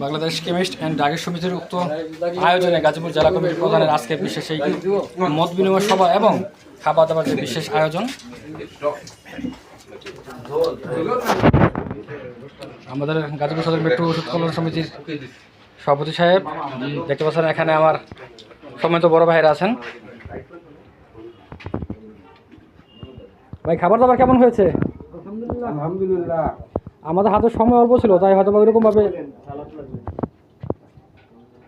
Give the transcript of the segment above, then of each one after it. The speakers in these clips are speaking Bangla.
বাংলাদেশ কেমিস্ট অ্যান্ড ড্রাগের সমিতির উক্ত আয়োজনে গাজীপুর জেলা কমিটির প্রধানের আজকের বিশেষ এই মত বিনিময় সভা এবং খাবার দাবার যে বিশেষ আয়োজন আমাদের গাজীপুর সদর মেট্রো ওষুধ কল্যাণ সমিতির সভাপতি সাহেব দেখতে পাচ্ছেন এখানে আমার সম্মানিত বড় ভাইরা আছেন। ভাই খাবার দাবার কেমন হয়েছে? আলহামদুলিল্লাহ। আমাদের হাতে সময় অল্প ছিল তাই হয়তো বা ওইরকম ভাবে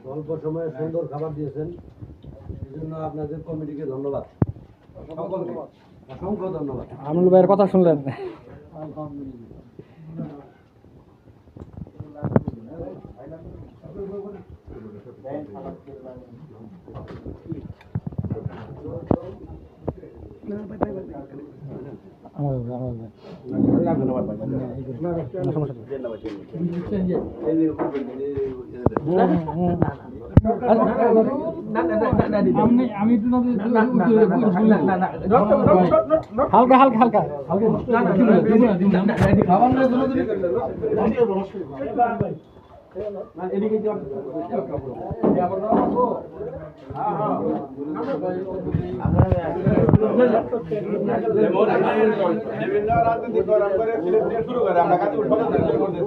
অল্প সময়ে সুন্দর খাবার দিয়েছেন এই জন্য আপনাদের কমিটিকে ধন্যবাদ সকলকে অসংখ্য ধন্যবাদ আমনুল ভাইয়ের কথা শুনলেন আমার হালকা হালকা হালকা।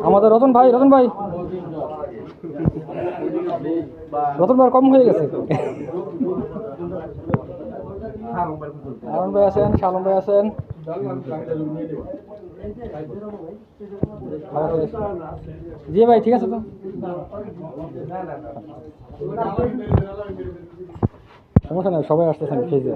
আমাদের রতন ভাই রতন ভাই। রতন ভাই কম হয়ে গেছে। আরন আছেন শালম ভাই আছেন। জি ভাই, ঠিক আছে তো? সমস্যা নাই, সবাই আসতেছেন ফেজে